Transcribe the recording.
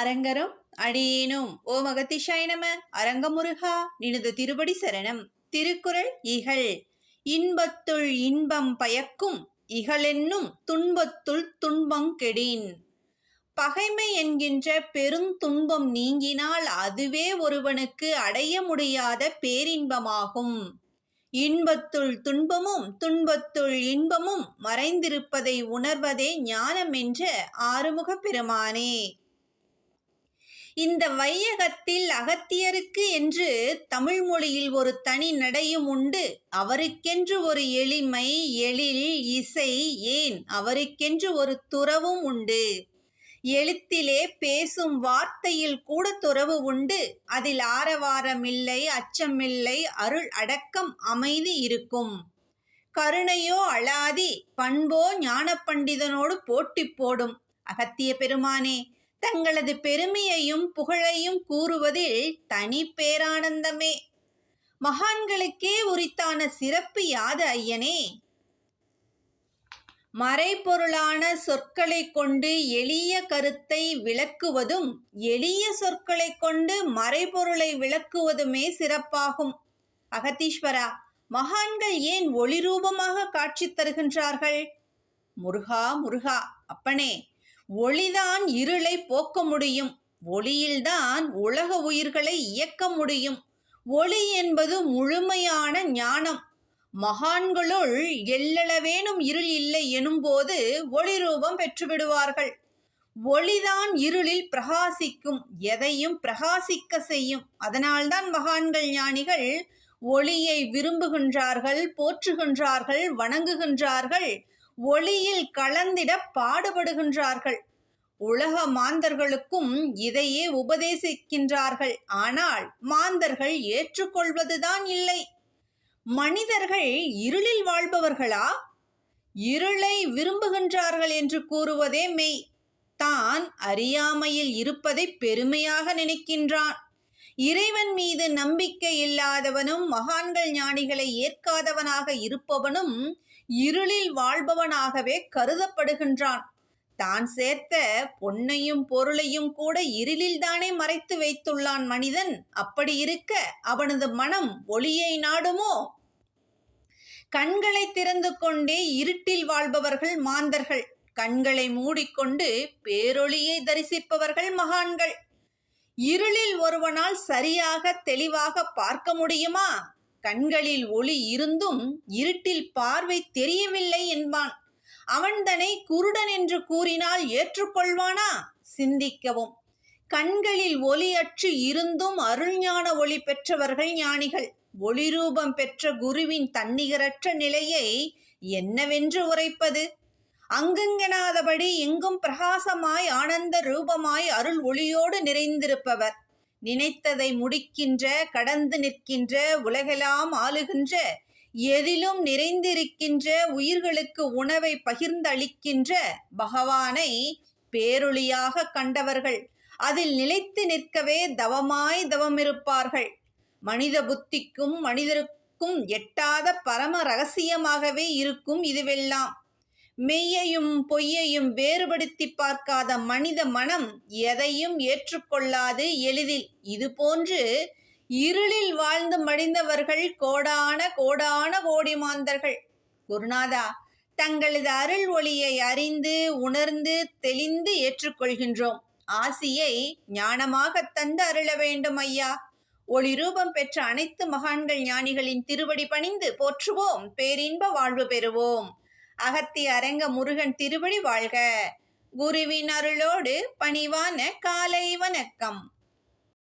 அரங்கரும் அடியேனும். ஓ மகதிஷாய நம அரங்கமுருகா நினது திருவடி சரணம். திருக்குறள் இகழ். இன்பத்துள் இன்பம் பயக்கும் இகழென்னும் துன்பத்துள் துன்பம் கெடின். பகைமை என்கின்ற பெருந்துன்பம் நீங்கினால் அதுவே ஒருவனுக்கு அடைய முடியாத பேரின்பமாகும். இன்பத்துள் துன்பமும் துன்பத்துள் இன்பமும் மறைந்திருப்பதை உணர்வதே ஞானம் என்ற ஆறுமுகப் பெருமானே. இந்த வையகத்தில் அகத்தியருக்கு என்று தமிழ் மொழியில் ஒரு தனி நடையும் உண்டு. அவருக்கென்று ஒரு எளிமை எழில் இசை ஏன் அவருக்கென்று ஒரு துறவும் உண்டு. எழுத்திலே பேசும் வார்த்தையில் கூட துறவு உண்டு. அதில் ஆரவாரமில்லை அச்சமில்லை அருள் அடக்கம் அமைதி இருக்கும். கருணையோ அழாதி பண்போ ஞான பண்டிதனோடு போட்டி போடும். அகத்திய பெருமானே தங்களது பெருமையையும் புகழையும் கூறுவதில் தனி பேரானந்தமே. மகான்களுக்கே உரித்தான சிறப்பு யாது ஐயனே? மறைபொருளான சொற்களை கொண்டு எளிய கருத்தை விளக்குவதும் எளிய சொற்களை கொண்டு மறைபொருளை விளக்குவதுமே சிறப்பாகும். அகத்தீஸ்வரா மகான்கள் ஏன் ஒளிரூபமாக காட்சி தருகின்றார்கள்? முருகா முருகா அப்பனே ஒளிதான் இருளை போக்க முடியும். ஒளியில்தான் உலக உயிர்களை இயக்க முடியும். ஒளி என்பது முழுமையான ஞானம். மகான்களுள் எல்லளவேனும் இருள் இல்லை எனும்போது ஒளி ரூபம் பெற்றுவிடுவார்கள். ஒளிதான் இருளில் பிரகாசிக்கும் எதையும் பிரகாசிக்க செய்யும். அதனால்தான் மகான்கள் ஞானிகள் ஒளியை விரும்புகின்றார்கள் போற்றுகின்றார்கள் வணங்குகின்றார்கள். ஒளியில் கலந்திட பாடுபடுகின்றார்கள். உலக மாந்தர்களுக்கும் இதையே உபதேசிக்கின்றார்கள். ஆனால் மாந்தர்கள் ஏற்றுக்கொள்வதுதான் இல்லை. மனிதர்கள் இருளில் வாழ்பவர்களா? இருளை விரும்புகின்றார்கள் என்று கூறுவதே மெய். தான் அறியாமையில் இருப்பதை பெருமையாக நினைக்கின்றான். இறைவன் மீது நம்பிக்கை இல்லாதவனும் மகான்கள் ஞானிகளை ஏற்காதவனாக இருப்பவனும் இருளில் வாழ்பவனாகவே கருதப்படுகின்றான். தான் சேர்த்த பொன்னையும் பொருளையும் கூட இருளில்தானே மறைத்து வைத்துள்ளான் மனிதன். அப்படி இருக்க அவனது மனம் ஒளியை நாடுமோ? கண்களை திறந்து கொண்டே இருட்டில் வாழ்பவர்கள் மாந்தர்கள். கண்களை மூடிக்கொண்டு பேரொளியை தரிசிப்பவர்கள் மகான்கள். இருளில் ஒருவனால் சரியாக தெளிவாக பார்க்க முடியுமா? கண்களில் ஒளி இருந்தும் இருட்டில் பார்வை தெரியவில்லை என்பான். அவன்தனை குருடன் என்று கூறினால் ஏற்றுக்கொள்வானா? சிந்திக்கவும். கண்களில் ஒளியற்று இருந்தும் அருள்ஞான ஒளி பெற்றவர்கள் ஞானிகள். ஒளிரூபம் பெற்ற குருவின் தன்னிகரற்ற நிலையை என்னவென்று உரைப்பது? அங்கங்கனாதபடி எங்கும் பிரகாசமாய் ஆனந்த ரூபமாய் அருள் ஒளியோடு நிறைந்திருப்பவர். நினைத்ததை முடிக்கின்ற கடந்து நிற்கின்ற உலகெல்லாம் ஆளுகின்ற எதிலும் நிறைந்திருக்கின்ற உயிர்களுக்கு உணவை பகிர்ந்தளிக்கின்ற பகவானை பேரொளியாக கண்டவர்கள். அதில் நிலைத்து நிற்கவே தவமாய் தவமிருப்பார்கள். மனித புத்திக்கும் மனிதருக்கும் எட்டாத பரம ரகசியமாகவே இருக்கும் இதுவெல்லாம். மெய்யையும் பொய்யையும் வேறுபடுத்தி பார்க்காத மனித மனம் எதையும் ஏற்றுக்கொள்ளாது எளிதில். இது போன்று இருளில் வாழ்ந்து மடிந்தவர்கள் கோடான கோடான கோடி மாந்தர்கள் குருநாதா தங்களது அருள் ஒளியை அறிந்து உணர்ந்து தெளிந்து ஏற்றுக்கொள்கின்றோம். ஆசியை ஞானமாக தந்து அருள வேண்டும் ஐயா. ஒளி ரூபம் பெற்ற அனைத்து மகான்கள் ஞானிகளின் திருவடி பணிந்து போற்றுவோம். பேரின்ப வாழ்வு பெறுவோம். அகத்திய அரங்க முருகன் திருவடி வாழ்க. குருவின் அருளோடு பணிவான காலை வணக்கம்.